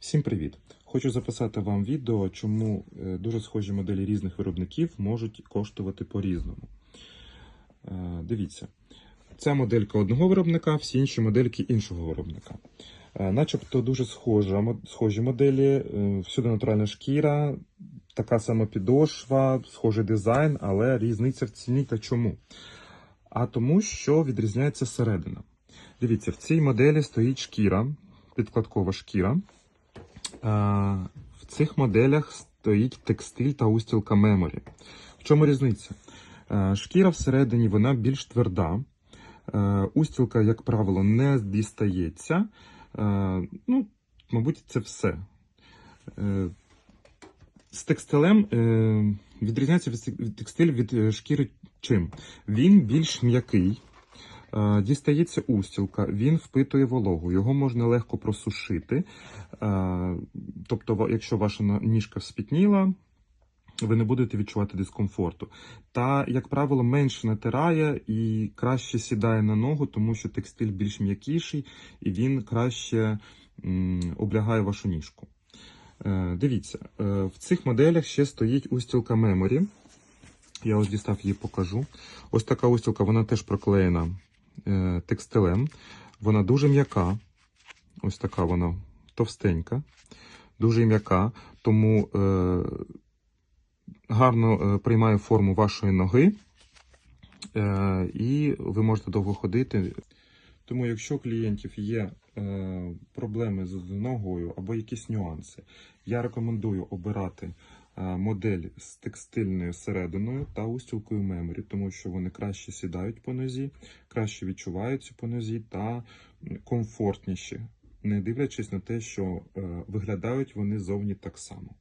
Всім привіт! Хочу записати вам відео, чому е, дуже схожі моделі різних виробників можуть коштувати по-різному. Е, Дивіться, ця моделька одного виробника, всі інші модельки іншого виробника. Е, Начебто дуже схожа, схожі моделі, всюди натуральна шкіра, така сама підошва, схожий дизайн, але різниця в ціні та чому? А тому, що відрізняється середина. Дивіться, в цій моделі стоїть шкіра, підкладкова шкіра. В цих моделях стоїть текстиль та устілка меморі. В чому різниця? Шкіра всередині вона більш тверда. Устілка, як правило, не дістається. Ну, мабуть, це все. Е, З текстилем е, відрізняється від- від текстиль від е, шкіри чим? Він більш м'який. Е, Дістається устілка, він впитує вологу, його можна легко просушити. Е, Тобто, якщо ваша ніжка спітніла, ви не будете відчувати дискомфорту. Та, як правило, менше натирає і краще сідає на ногу, тому що текстиль більш м'якіший і він краще облягає вашу ніжку. Е, Дивіться, в цих моделях ще стоїть устілка Memory. Я ось дістав її покажу. Ось така устілка, вона теж проклеєна текстилем. Вона дуже м'яка. Ось така вона товстенька, дуже м'яка, тому е, гарно е, приймає форму вашої ноги, е, і ви можете довго ходити. Тому, якщо у клієнтів є е, проблеми з ногою або якісь нюанси, я рекомендую обирати е, модель з текстильною серединою та устілкою меморі, тому що вони краще сідають по нозі, краще відчуваються по нозі та комфортніші, не дивлячись на те, що е, виглядають вони зовні так само.